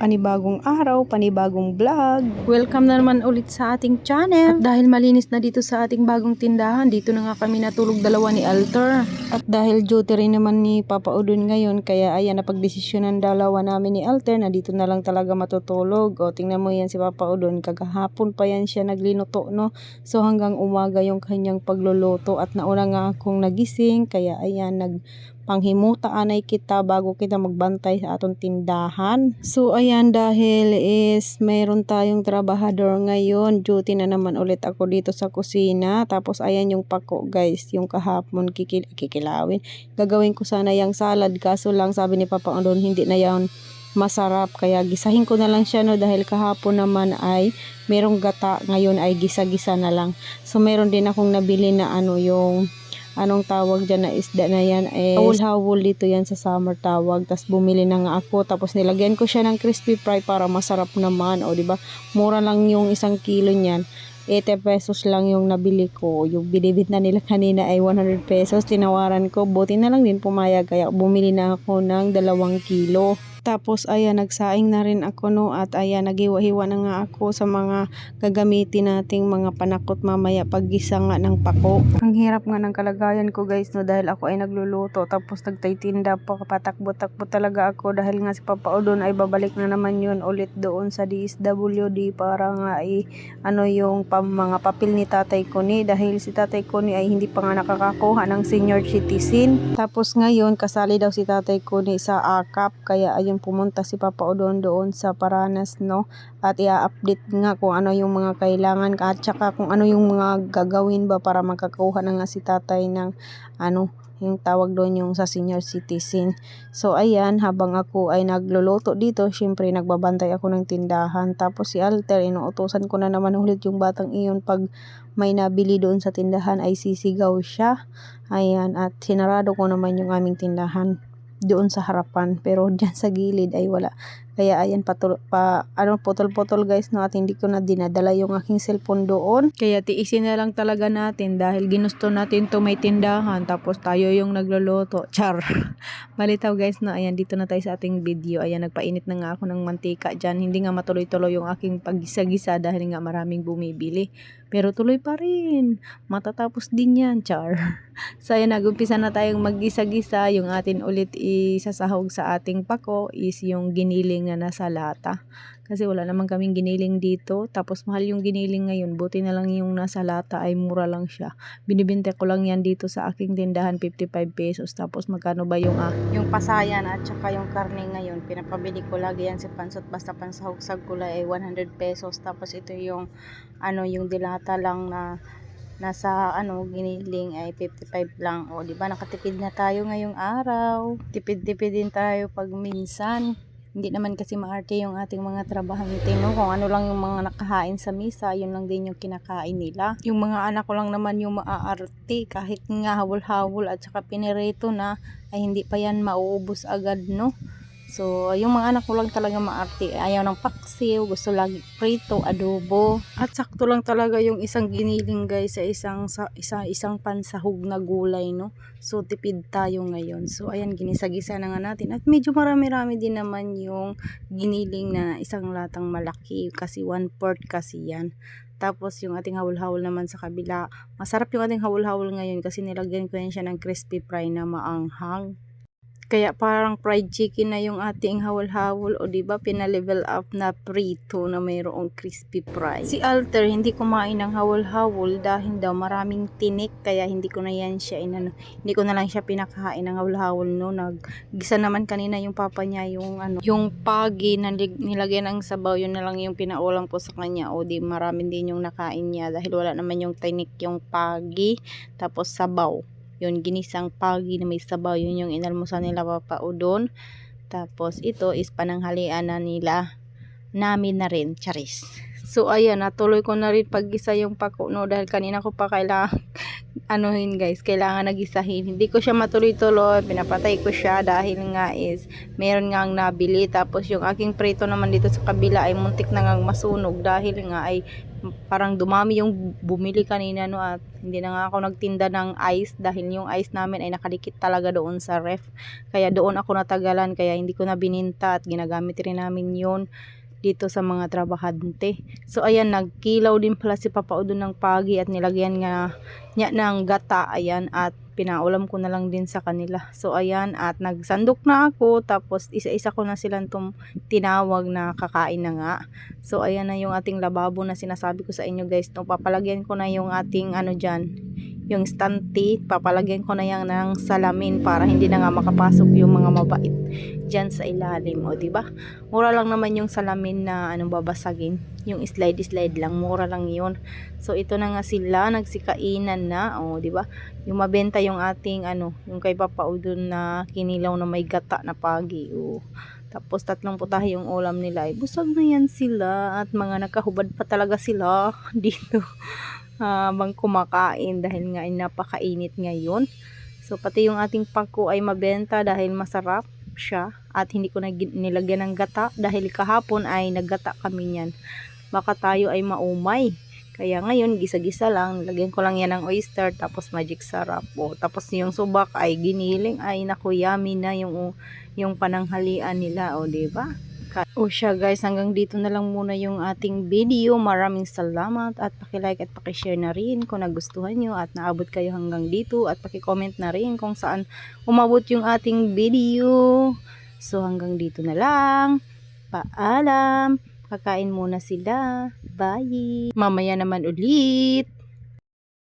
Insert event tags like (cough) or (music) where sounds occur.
panibagong araw, panibagong vlog. Welcome na naman ulit sa ating channel. At dahil malinis na dito sa ating bagong tindahan, dito na nga kami natulog dalawa ni Alter. At dahil duty rin naman ni Papa Udon ngayon, kaya ayan napagdesisyonan dalawa namin ni Alter na dito na lang talaga matutulog. O tingnan mo yan si Papa Udon, kagahapon pa yan siya naglinuto no. So hanggang umaga yung kanyang pagluluto at nauna nga akong nagising, kaya ayan nag panghimuta anay kita bago kita magbantay sa atong tindahan. So ayan dahil is mayroon tayong trabahador ngayon, duty na naman ulit ako dito sa kusina. Tapos ayan yung pako guys, yung kahapon kikil kikilawin. Gagawin ko sana yung salad kaso lang sabi ni Papa Andon hindi na yan masarap kaya gisahin ko na lang siya no dahil kahapon naman ay merong gata ngayon ay gisa-gisa na lang so meron din akong nabili na ano yung anong tawag dyan na isda na yan eh hawul-hawul dito yan sa summer tawag. Tapos bumili na nga ako. Tapos nilagyan ko siya ng crispy fry para masarap naman o di ba? Mura lang yung isang kilo niyan. 80 pesos lang yung nabili ko. Yung binibit na nila kanina ay 100 pesos. Tinawaran ko. Buti na lang din pumayag. Kaya bumili na ako ng dalawang kilo tapos ayan nagsaing na rin ako no? At ayan naghiwa-hiwa na nga ako sa mga gagamitin nating mga panakot mamaya paggisa nga ng pako. Ang hirap nga ng kalagayan ko guys no? Dahil ako ay nagluluto tapos nagtaytinda pa patakbo-takbo talaga ako. Dahil nga si Papa Odon ay babalik na naman yun ulit doon sa DSWD para nga ay ano yung pam, mga papel ni Tatay Kuni dahil si Tatay Kuni ay hindi pa nga nakakakuha ng senior citizen. Tapos ngayon kasali daw si Tatay Kuni sa AKAP kaya ayun pumunta si Papa Odon doon sa Paranas no at i-update nga kung ano yung mga kailangan at saka kung ano yung mga gagawin ba para magkakuha na nga si tatay ng ano yung tawag doon yung sa senior citizen. So ayan, habang ako ay nagluluto dito, syempre nagbabantay ako ng tindahan. Tapos si Alter, inuutosan ko na naman ulit yung batang iyon pag may nabili doon sa tindahan ay sisigaw siya. Ayan, at sinarado ko naman yung aming tindahan doon sa harapan pero diyan sa gilid ay wala kaya ayan patul pa ano putol-putol guys no? At hindi ko na dinadala yung aking cellphone doon. Kaya tiisin na lang talaga natin dahil ginusto natin to may tindahan. Tapos tayo yung nagluluto. Char! (laughs) Malitaw guys no? Ayan dito na tayo sa ating video. Ayan nagpainit na nga ako ng mantika dyan. Hindi nga matuloy-tuloy yung aking paggisa-gisa dahil nga maraming bumibili. Pero tuloy pa rin. Matatapos din yan char! (laughs) So ayan nagumpisa na tayong maggisa-gisa. Yung atin ulit isasahog sa ating pako is yung giniling na nasa lata. Kasi wala naman kaming giniling dito. Tapos mahal yung giniling ngayon. Buti na lang yung nasa lata ay mura lang siya. Binibinte ko lang yan dito sa aking tindahan 55 pesos. Tapos magkano ba yung ah, yung pasayan at saka yung karne ngayon? Pinapabili ko lagi yan sa pansot. Basta pansahog sa gulay ay 100 pesos. Tapos ito yung ano yung dilata lang na nasa ano giniling ay 55 lang. O di ba? Nakatipid na tayo ngayong araw. Tipid-tipid din tayo pag minsan hindi naman kasi maarte yung ating mga trabahante no? Kung ano lang yung mga nakahain sa misa yun lang din yung kinakain nila. Yung mga anak ko lang naman yung maaarte kahit nga hawol-hawol at saka pinirito na ay hindi pa yan mauubos agad no So, yung mga anak ko lang talaga maarte. Ayaw ng paksiw, gusto lagi prito, adobo. At sakto lang talaga yung isang giniling guys sa isang sa, isa, isang pansahog na gulay, no? So, tipid tayo ngayon. So, ayan, ginisagisa na nga natin. At medyo marami-rami din naman yung giniling na isang latang malaki. Kasi one port kasi yan. Tapos yung ating hawul-hawul naman sa kabila. Masarap yung ating hawul-hawul ngayon kasi nilagyan ko yan siya ng crispy fry na maanghang. Kaya parang fried chicken na yung ating hawal-hawal o di ba pina-level up na prito na mayroong crispy fry. Si Alter hindi kumain ng hawal-hawal dahil daw maraming tinik kaya hindi ko na yan siya inano, hindi ko na lang siya pinakain ng hawal-hawal no. Naggisa naman kanina yung papa niya yung ano, yung pagi na nilagyan ng sabaw yun na lang yung pinaulang ko sa kanya o di maraming din yung nakain niya dahil wala naman yung tinik yung pagi tapos sabaw yun ginisang pagi na may sabaw. Yun yung inalmusan nila papaudon tapos ito is pananghalian na nila. Namin na rin charis So ayan, natuloy ko na rin pag-isa yung pako no? Dahil kanina ko pa kailangan (laughs) anuhin guys, kailangan nagisahin. Hindi ko siya matuloy-tuloy, pinapatay ko siya dahil nga is meron nga ang nabili. Tapos yung aking prito naman dito sa kabila ay muntik na ngang masunog dahil nga ay parang dumami yung bumili kanina no? At hindi na nga ako nagtinda ng ice dahil yung ice namin ay nakadikit talaga doon sa ref. Kaya doon ako natagalan. Kaya hindi ko na bininta at ginagamit rin namin yun dito sa mga trabahante. So ayan, nagkilaw din pala si Papa Udo ng pagi at nilagyan nga niya ng gata, ayan, at pinaulam ko na lang din sa kanila. So ayan, at nagsandok na ako, tapos isa-isa ko na silang tum tinawag na kakain na nga. So ayan na yung ating lababo na sinasabi ko sa inyo guys. No, papalagyan ko na yung ating ano dyan, yung stante, papalagyan ko na yan ng salamin para hindi na nga makapasok yung mga mabait dyan sa ilalim. O, ba? Mura lang naman yung salamin na anong babasagin. Yung slide-slide lang, mura lang yun. So, ito na nga sila, nagsikainan na. O, ba? Yung mabenta yung ating, ano, yung kay Papa Udon na kinilaw na may gata na pagi. O, tapos tatlong putahe yung ulam nila. Ay, busog na yan sila. At mga nakahubad pa talaga sila (laughs) dito. Habang kumakain dahil nga napakainit ngayon. So pati yung ating pako ay mabenta dahil masarap siya at hindi ko nilagyan ng gata dahil kahapon ay naggata kami niyan. Baka tayo ay maumay. Kaya ngayon, gisa-gisa lang. Lagyan ko lang yan ng oyster, tapos magic sarap. O, tapos yung subak ay giniling. Ay, naku, yummy na yung, yung pananghalian nila. O, 'di ba o siya guys, hanggang dito na lang muna yung ating video. Maraming salamat at pakilike at pakishare na rin kung nagustuhan nyo at naabot kayo hanggang dito at pakicomment na rin kung saan umabot yung ating video. So hanggang dito na lang. Paalam. Kakain muna sila. Bye. Mamaya naman ulit.